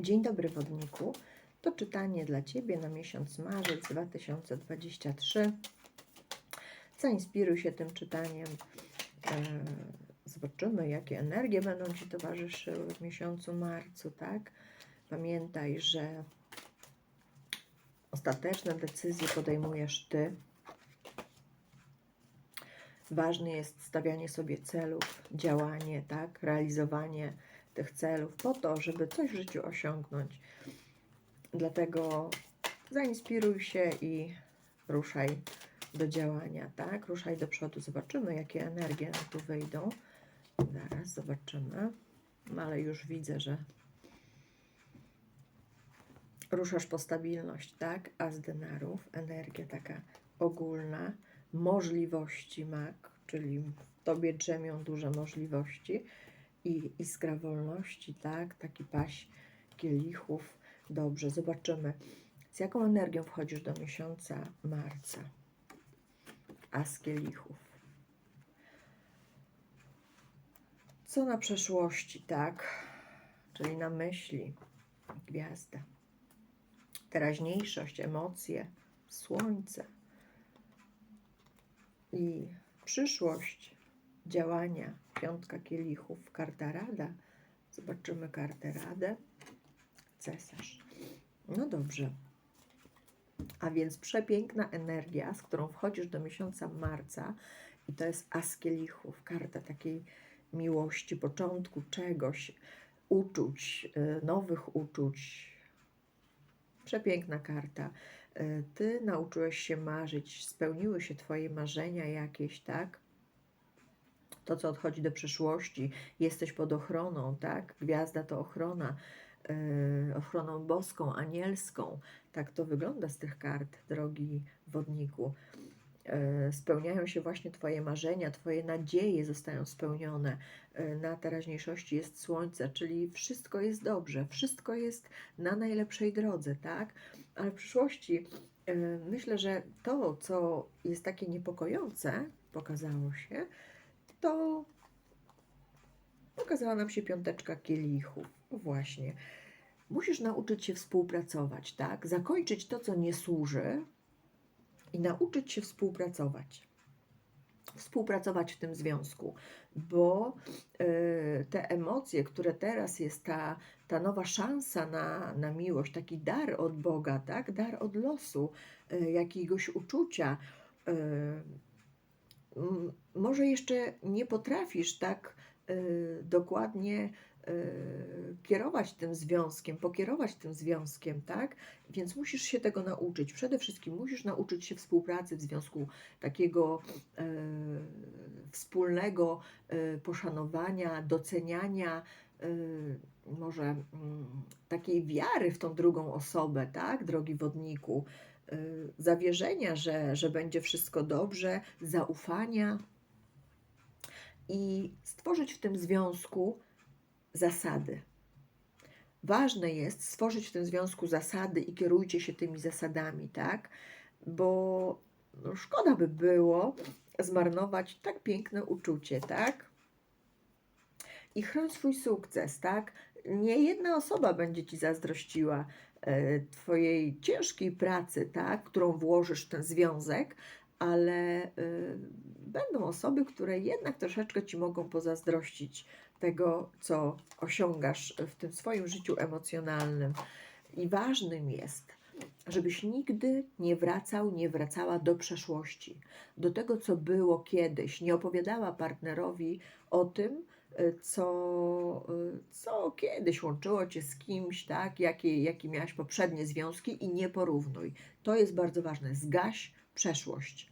Dzień dobry wodniku. To czytanie dla Ciebie na miesiąc marzec 2023. Zainspiruj się tym czytaniem. E, Zobaczymy, jakie energie będą Ci towarzyszyły w miesiącu marcu, tak? Pamiętaj, że ostateczne decyzje podejmujesz Ty. Ważne jest stawianie sobie celów, działanie, tak? Realizowanie tych celów po to, żeby coś w życiu osiągnąć. Dlatego zainspiruj się i ruszaj do działania, tak? Ruszaj do przodu. Zobaczymy, jakie energie tu wyjdą. Zaraz zobaczymy. No, Ale już widzę, że ruszasz po stabilność, tak? A z denarów energia taka ogólna, możliwości mak, czyli w tobie drzemią duże możliwości i iskra wolności, tak? Taki paś kielichów. Dobrze, zobaczymy. Z jaką energią wchodzisz do miesiąca marca? A z kielichów. Co na przeszłości, tak? Czyli na myśli, gwiazda. Teraźniejszość, emocje, słońce. I przyszłość, działania, piątka kielichów, karta rada. Zobaczymy kartę radę. Cesarz. No dobrze. A więc przepiękna energia, z którą wchodzisz do miesiąca marca i to jest as kielichów, karta takiej miłości, początku czegoś, uczuć, y, nowych uczuć. Przepiękna karta. Y, Ty nauczyłeś się marzyć, spełniły się Twoje marzenia jakieś, tak? To, co odchodzi do przyszłości, jesteś pod ochroną, tak? Gwiazda to ochrona, y, ochroną boską, anielską. Tak to wygląda z tych kart, drogi wodniku. Y, Spełniają się właśnie Twoje marzenia, Twoje nadzieje zostają spełnione. Y, Na teraźniejszości jest słońce, czyli wszystko jest dobrze, wszystko jest na najlepszej drodze, tak? Ale w przyszłości myślę, że to, co jest takie niepokojące, pokazało się, to pokazała nam się piąteczka kielichów. No Właśnie. Musisz nauczyć się współpracować, tak? Zakończyć to, co nie służy i nauczyć się współpracować. Współpracować w tym związku, bo y, te emocje, które teraz jest ta, ta nowa szansa na, na miłość, taki dar od Boga, tak? dar od losu, y, jakiegoś uczucia, y, może jeszcze nie potrafisz tak y, dokładnie y, kierować tym związkiem, pokierować tym związkiem, tak? Więc musisz się tego nauczyć. Przede wszystkim musisz nauczyć się współpracy w związku takiego y, wspólnego poszanowania, doceniania, może mm, takiej wiary w tą drugą osobę, tak, drogi wodniku, zawierzenia, że, że będzie wszystko dobrze, zaufania i stworzyć w tym związku zasady. Ważne jest stworzyć w tym związku zasady i kierujcie się tymi zasadami, tak? Bo no, szkoda by było zmarnować tak piękne uczucie, tak? I chroń swój sukces, tak? Nie jedna osoba będzie ci zazdrościła e, Twojej ciężkiej pracy, tak? Którą włożysz w ten związek, ale y, będą osoby, które jednak troszeczkę ci mogą pozazdrościć tego, co osiągasz w tym swoim życiu emocjonalnym. I ważnym jest, żebyś nigdy nie wracał, nie wracała do przeszłości, do tego, co było kiedyś. Nie opowiadała partnerowi o tym, co, y, co kiedyś łączyło cię z kimś, tak? Jakie, jakie miałaś poprzednie związki i nie porównuj. To jest bardzo ważne. Zgaś przeszłość.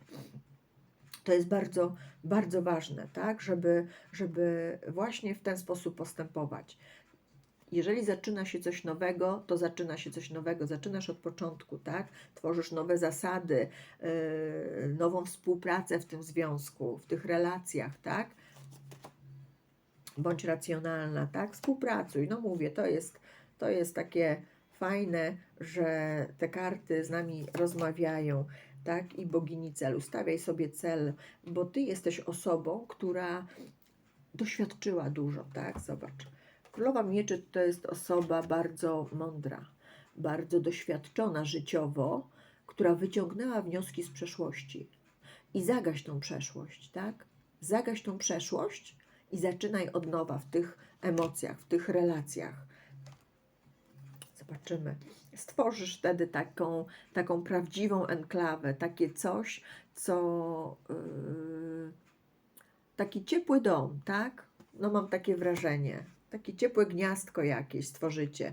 To jest bardzo, bardzo ważne, tak, żeby, żeby właśnie w ten sposób postępować. Jeżeli zaczyna się coś nowego, to zaczyna się coś nowego, zaczynasz od początku, tak? Tworzysz nowe zasady, yy, nową współpracę w tym związku, w tych relacjach, tak? Bądź racjonalna, tak? Współpracuj. No mówię, to jest, to jest takie fajne, że te karty z nami rozmawiają tak? I bogini celu. Stawiaj sobie cel, bo ty jesteś osobą, która doświadczyła dużo, tak? Zobacz. Królowa Mieczy to jest osoba bardzo mądra, bardzo doświadczona życiowo, która wyciągnęła wnioski z przeszłości. I zagaś tą przeszłość, tak? Zagaś tą przeszłość i zaczynaj od nowa w tych emocjach, w tych relacjach. Zobaczymy. Stworzysz wtedy taką, taką prawdziwą enklawę, takie coś, co. Yy, taki ciepły dom, tak? No, mam takie wrażenie. Takie ciepłe gniazdko jakieś stworzycie.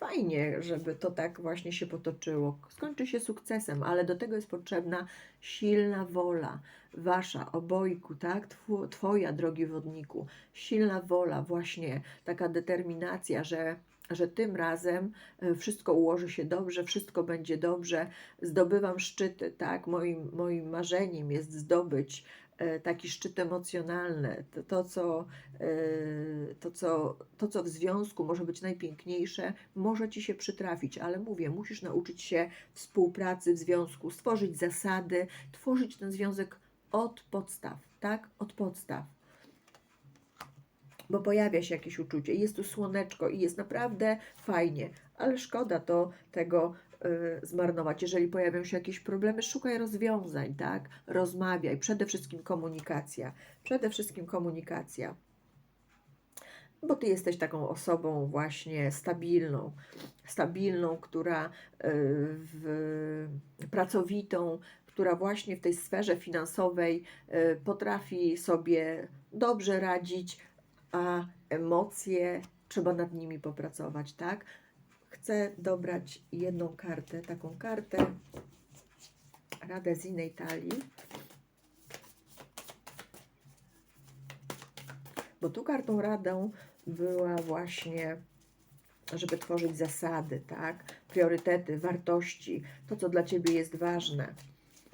Fajnie, żeby to tak właśnie się potoczyło. Skończy się sukcesem, ale do tego jest potrzebna silna wola. Wasza, obojku, tak? Twoja, drogi wodniku. Silna wola, właśnie taka determinacja, że, że tym razem e, wszystko ułoży się dobrze, wszystko będzie dobrze. Zdobywam szczyty, tak? Moim, moim marzeniem jest zdobyć taki szczyt emocjonalny. To, to, co, e, to, co, to, co w związku może być najpiękniejsze, może ci się przytrafić, ale mówię, musisz nauczyć się współpracy w związku, stworzyć zasady, tworzyć ten związek od podstaw, tak? Od podstaw. Bo pojawia się jakieś uczucie, jest tu słoneczko i jest naprawdę fajnie, ale szkoda to tego zmarnować. Jeżeli pojawią się jakieś problemy, szukaj rozwiązań, tak? Rozmawiaj, przede wszystkim komunikacja. Przede wszystkim komunikacja bo ty jesteś taką osobą właśnie stabilną, stabilną, która y, w, pracowitą, która właśnie w tej sferze finansowej y, potrafi sobie dobrze radzić, a emocje trzeba nad nimi popracować, tak? Chcę dobrać jedną kartę, taką kartę Radę z innej talii. Bo tu kartą radą była właśnie, żeby tworzyć zasady, tak? Priorytety, wartości, to co dla ciebie jest ważne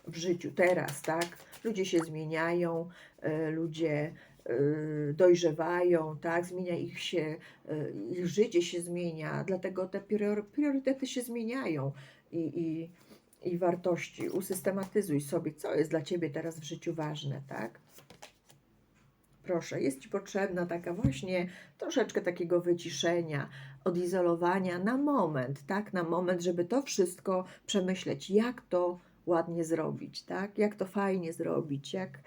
w życiu teraz, tak? Ludzie się zmieniają, y, ludzie dojrzewają, tak? Zmienia ich się, y, ich życie się zmienia, dlatego te prior- priorytety się zmieniają i, i, i wartości. Usystematyzuj sobie, co jest dla ciebie teraz w życiu ważne, tak? proszę, jest Ci potrzebna taka właśnie troszeczkę takiego wyciszenia, odizolowania na moment, tak? Na moment, żeby to wszystko przemyśleć, jak to ładnie zrobić, tak? Jak to fajnie zrobić, jak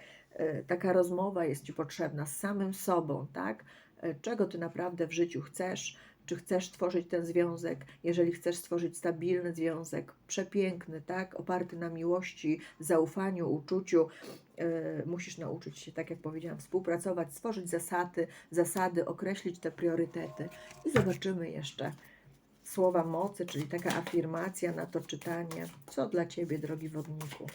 taka rozmowa jest Ci potrzebna z samym sobą, tak? E, czego Ty naprawdę w życiu chcesz, czy chcesz tworzyć ten związek, jeżeli chcesz stworzyć stabilny związek, przepiękny, tak, oparty na miłości, zaufaniu, uczuciu, yy, musisz nauczyć się, tak jak powiedziałam, współpracować, stworzyć zasady, zasady, określić te priorytety i zobaczymy jeszcze słowa mocy, czyli taka afirmacja na to czytanie. Co dla Ciebie, drogi wodniku?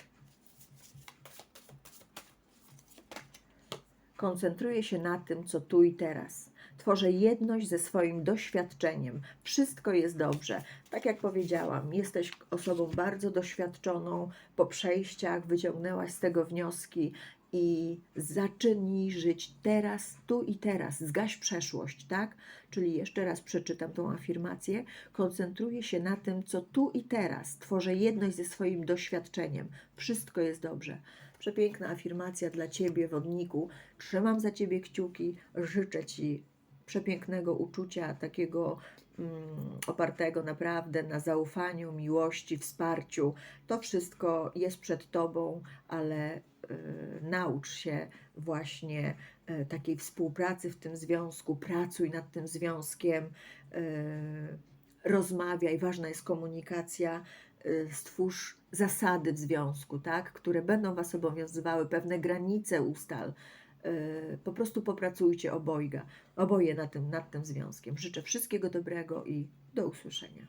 Koncentruję się na tym, co tu i teraz. Tworzę jedność ze swoim doświadczeniem. Wszystko jest dobrze. Tak jak powiedziałam, jesteś osobą bardzo doświadczoną. Po przejściach wyciągnęłaś z tego wnioski i zacznij żyć teraz, tu i teraz. Zgaś przeszłość, tak? Czyli jeszcze raz przeczytam tą afirmację. Koncentruję się na tym, co tu i teraz. Tworzę jedność ze swoim doświadczeniem. Wszystko jest dobrze. Przepiękna afirmacja dla Ciebie, wodniku. Trzymam za Ciebie kciuki. Życzę Ci przepięknego uczucia, takiego mm, opartego naprawdę na zaufaniu, miłości, wsparciu. To wszystko jest przed Tobą, ale y, naucz się właśnie y, takiej współpracy w tym związku, pracuj nad tym związkiem, y, rozmawiaj, ważna jest komunikacja, stwórz zasady w związku, tak, które będą Was obowiązywały, pewne granice ustal, y, po prostu popracujcie obojga, oboje nad tym, nad tym związkiem. Życzę wszystkiego dobrego i do usłyszenia.